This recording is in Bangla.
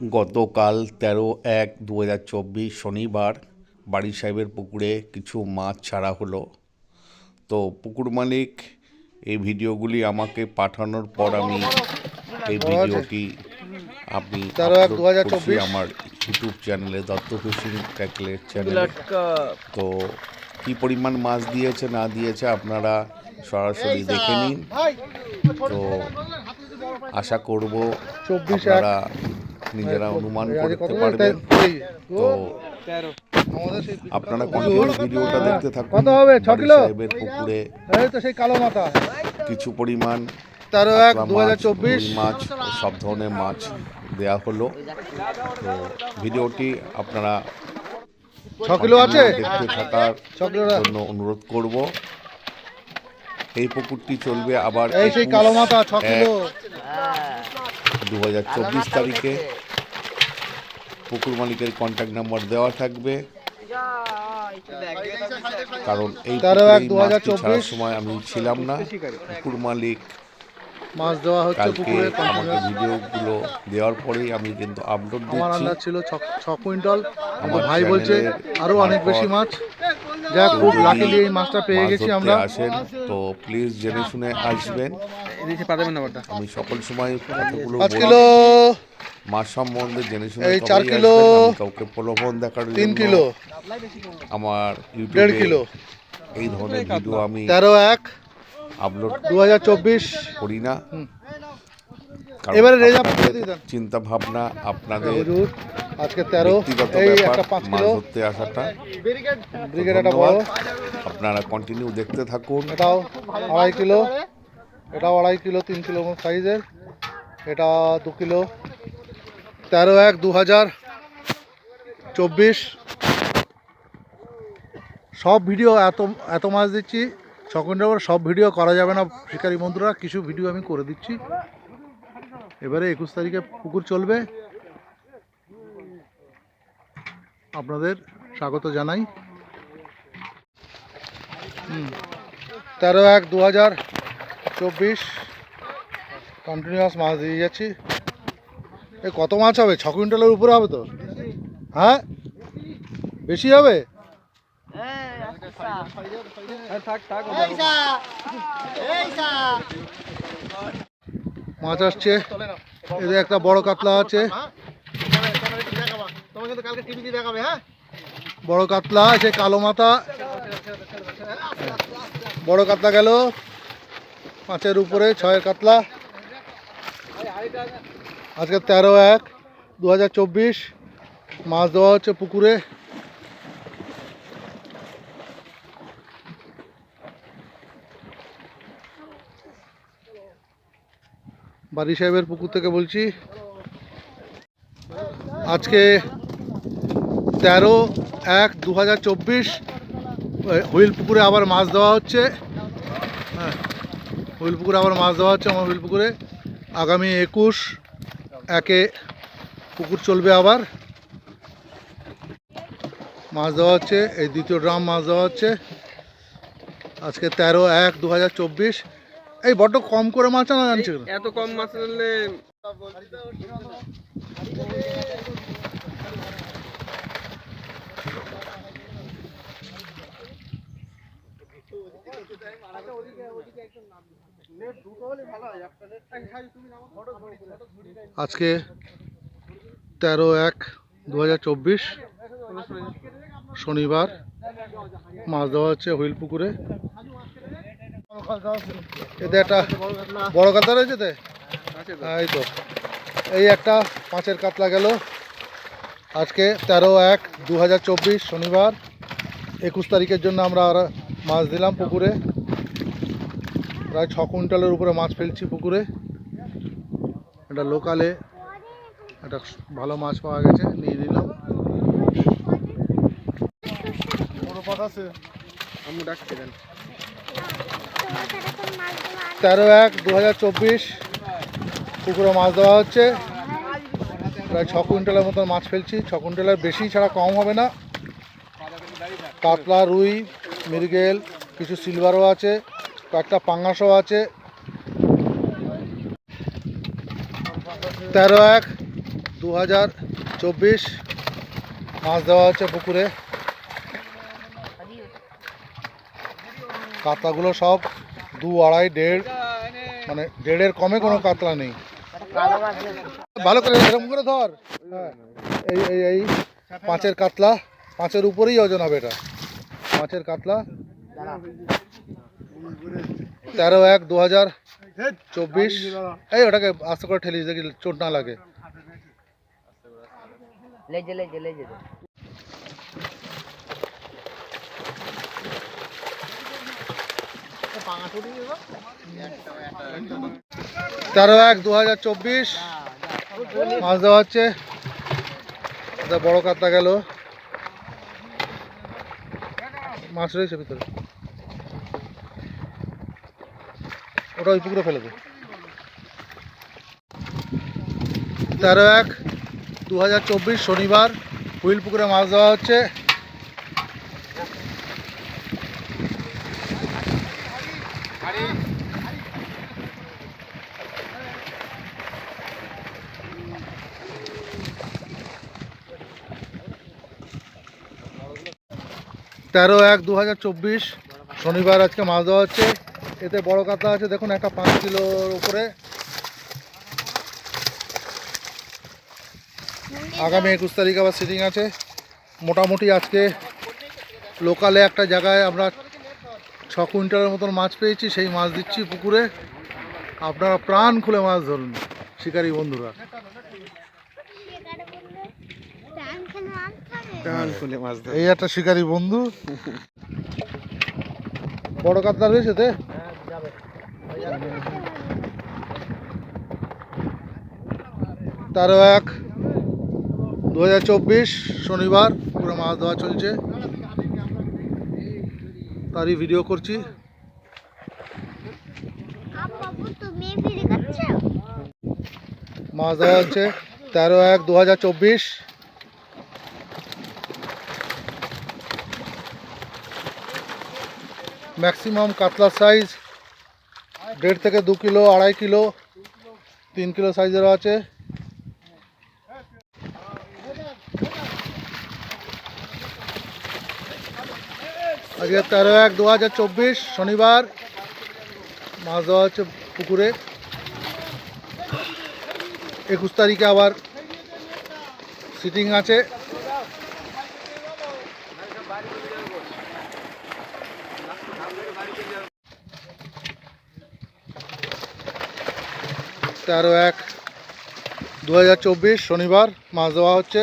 গতকাল তেরো এক দু হাজার চব্বিশ শনিবার বাড়ি সাহেবের পুকুরে কিছু মাছ ছাড়া হলো। তো পুকুর মালিক এই ভিডিওগুলি আমাকে পাঠানোর পর আমি এই ভিডিওটি আপনি তেরো এক দু হাজার আমার ইউটিউব চ্যানেলে দত্ত ফিশিং ট্যাকলের চ্যানেলে তো কি পরিমাণ মাছ দিয়েছে না দিয়েছে আপনারা সরাসরি দেখে নিন। তো আশা করব চব্বিশ আপনারা নিজেরা অনুমান আজ করতে পারবেন তো আপনারা কন্টিনিউ ভিডিওটা দেখতে থাকুন কত হবে? কিলো? সাহেবের পুকুরে এই তো সেই কালো মাথা। কিছু পরিমাণ তেরো এক দু মাছ, সব ধরনের মাছ দেয়া হলো। তো ভিডিওটি আপনারা ছ কিলো আছে? দেখতে থাকার জন্য অনুরোধ করব। এই পুকুরটি চলবে আবার এই সেই কালো মাথা ছ কিলো। দু হাজার চব্বিশ তারিখে। পুকুর মালিকের কন্ট্যাক্ট নাম্বার দেওয়া থাকবে। কারণ এই তেরো এক পুকুরে এই 2024 ছাড়ার সময় আমি ছিলাম না। পুকুর মালিক মাছ দেওয়া হচ্ছে পুকুরে আমাকে ভিডিওগুলো দেওয়ার পরেই আমি কিন্তু আপলোড আমার দিচ্ছি। আন্দাজ ছিল ছ ছ কুইন্টাল। আমার ভাই বলছে আরও অনেক বেশি মাছ। যা খুব লাকিলি এই মাছটা পেয়ে গেছি আমরা। আসেন তো প্লিজ জেনে শুনে আসবেন। আমি সকল সময় কথাগুলো পাঁচ বলি। কিলো মাছ সম্বন্ধে জেনে শুনে এই চার কিলো, কাউকে প্রলোভন দেখার তিন কিলো। আমার দেড় কিলো। এই ধরনের ভিডিও আমি তেরো এক আপলোড দু হাজার চব্বিশ। করি না। এবারে রেজাল্ট। চিন্তা ভাবনা আপনাদের আজকে তেরো এই একটা পাঁচ কিলো। ধরতে আসাটা। ব্রিগেড একটা বড়। আপনারা কন্টিনিউ দেখতে থাকুন। এটাও আড়াই কিলো এটাও আড়াই কিলো তিন কিলো সাইজের। এটা দু কিলো। তেরো এক দু হাজার চব্বিশ। সব ভিডিও এত এত মাছ দিচ্ছি সেকেন্ডের পর সব ভিডিও করা যাবে না শিকারী বন্ধুরা, কিছু ভিডিও আমি করে দিচ্ছি। এবারে একুশ তারিখে পুকুর চলবে। আপনাদের স্বাগত জানাই। তেরো এক দু হাজার চব্বিশ। কন্টিনিউয়াস মাছ দিয়ে যাচ্ছি। এই কত মাছ হবে? ছ কুইন্টালের উপরে হবে তো? হ্যাঁ? বেশি হবে? মাছ আসছে। এদের একটা বড় কাতলা আছে। বড় কাতলা আছে কালো মাথা। বড় কাতলা গেল। পাঁচের উপরে ছয়ের কাতলা। আজকে তেরো এক দু মাছ দেওয়া হচ্ছে পুকুরে। বাড়ি সাহেবের পুকুর থেকে বলছি, আজকে তেরো এক দু হুইল পুকুরে আবার মাছ দেওয়া হচ্ছে। হ্যাঁ হুইল পুকুরে আবার মাছ দেওয়া হচ্ছে আমার হুইল পুকুরে। আগামী একুশ একে পুকুর চলবে আবার। মাছ দেওয়া হচ্ছে, এই দ্বিতীয় ড্রাম মাছ দেওয়া হচ্ছে। আজকে তেরো এক দু এই বড্ড কম করে মাছ আনা জানছে এত কম মাছ আনলে আজকে তেরো এক দু শনিবার। মাছ দেওয়া হচ্ছে হুইল পুকুরে এতে একটা বড় কাতলা রয়েছে তো এই তো। এই একটা পাঁচের কাতলা গেল। আজকে তেরো এক দু শনিবার। একুশ তারিখের জন্য আমরা আর মাছ দিলাম পুকুরে। প্রায় ছ কুইন্টালের উপরে মাছ ফেলছি পুকুরে। এটা লোকালে একটা ভালো মাছ পাওয়া গেছে নিয়ে নিলাম। আম্মু ডাকছে দেন। তেরো এক দু হাজার চব্বিশ পুকুরে মাছ দেওয়া হচ্ছে। প্রায় ছ কুইন্টালের মতো মাছ ফেলছি। ছ কুইন্টালের বেশি ছাড়া কম হবে না। কাতলা রুই মৃগেল কিছু সিলভারও আছে। কয়েকটা পাঙ্গাসও আছে। তেরো এক দু হাজার চব্বিশ। মাছ দেওয়া হচ্ছে পুকুরে। কাতলাগুলো সব দু আড়াই, দেড় মানে দেড়ের কমে কোনো কাতলা নেই। ভালো করে এরকম করে ধর। হ্যাঁ এই এই এই পাঁচের কাতলা, পাঁচের উপরেই ওজন হবে এটা। পাঁচের কাতলা। তেরো এক দু হাজার চব্বিশ। এই ওটাকে আস্তে করে ঠেলিস দেখি চোট না লাগে। লেজে লেজে লেজে দে। তেরো এক দু হাজার চব্বিশ। মাছ দেওয়া হচ্ছে। এটা বড় কাতলা গেল। মাছ রয়েছে ভিতরে। ওটা ওই পুকুরে ফেলে দে। তেরো এক দু শনিবার হুইল পুকুরে মাছ দেওয়া হচ্ছে। তেরো এক দু শনিবার আজকে মাছ দেওয়া হচ্ছে। এতে বড় কাতলা আছে দেখুন একটা পাঁচ কিলোর উপরে। আগামী একুশ তারিখ আবার সিটিং আছে। মোটামুটি আজকে লোকালে একটা জায়গায় আমরা ছ কুইন্টালের মতন মাছ পেয়েছি সেই মাছ দিচ্ছি পুকুরে। আপনারা প্রাণ খুলে মাছ ধরুন শিকারী বন্ধুরা। এই একটা শিকারী বন্ধু। বড় কাতলা রয়েছে তে তেরো এক দু হাজার চব্বিশ শনিবার পুরো মাছ ধোয়া চলছে। তারই ভিডিও করছি। মাছ ধরা হচ্ছে। তেরো এক দু হাজার চব্বিশ। ম্যাক্সিমাম কাতলা সাইজ দেড় থেকে দু কিলো, আড়াই কিলো, তিন কিলো সাইজেরও আছে। আজকে তেরো এক দু হাজার চব্বিশ, শনিবার। মাছ দেওয়া হচ্ছে পুকুরে। একুশ তারিখে আবার সিটিং আছে। তেরো এক দু শনিবার মাছ দেওয়া হচ্ছে।